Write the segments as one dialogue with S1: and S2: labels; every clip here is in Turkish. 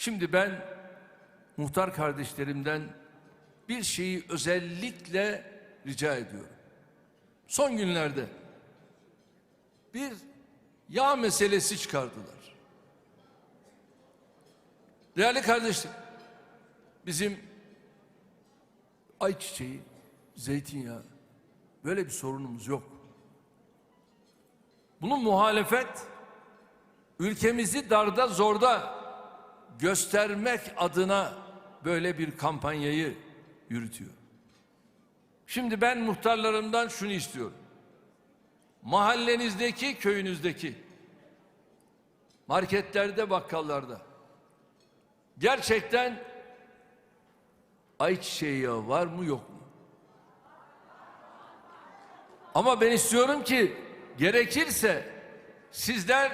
S1: Şimdi ben muhtar kardeşlerimden bir şeyi özellikle rica ediyorum. Son günlerde bir yağ meselesi çıkardılar. Değerli kardeşlerim, bizim ayçiçeği, zeytinyağı böyle bir sorunumuz yok. Bunun muhalefet ülkemizi darda zorda göstermek adına böyle bir kampanyayı yürütüyor. Şimdi ben muhtarlarımdan şunu istiyorum. Mahallenizdeki, köyünüzdeki marketlerde, bakkallarda gerçekten ayçiçeği yağı var mı yok mu? Ama ben istiyorum ki gerekirse sizler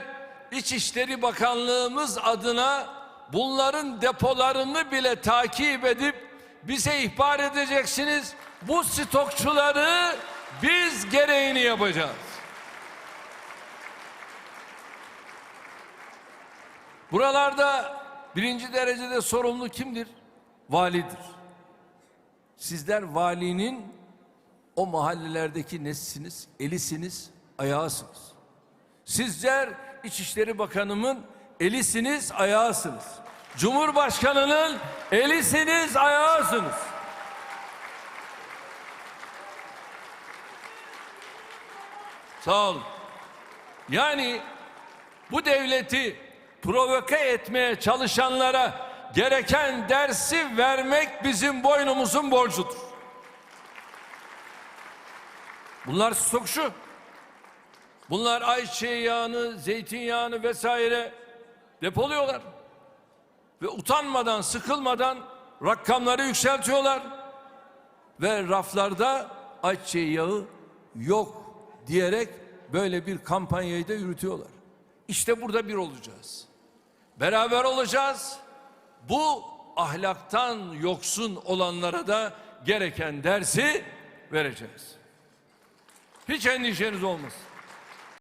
S1: İçişleri Bakanlığımız adına bunların depolarını bile takip edip bize ihbar edeceksiniz. Bu stokçuları biz gereğini yapacağız. Buralarda birinci derecede sorumlu kimdir? Validir. Sizler valinin o mahallelerdeki nesiniz, elisiniz, ayağısınız. Sizler İçişleri Bakanımın elisiniz, ayağısınız. Cumhurbaşkanının elisiniz, ayağısınız. Sağ olun. Yani bu devleti provoke etmeye çalışanlara gereken dersi vermek bizim boynumuzun borcudur. Bunlar stokçu. Bunlar ayçiçeği yağını, zeytinyağını vesaire depoluyorlar. Ve utanmadan, sıkılmadan rakamları yükseltiyorlar. Ve raflarda ayçiçeği yağı yok diyerek böyle bir kampanyayı da yürütüyorlar. İşte burada bir olacağız. Beraber olacağız. Bu ahlaktan yoksun olanlara da gereken dersi vereceğiz. Hiç endişeniz olmasın.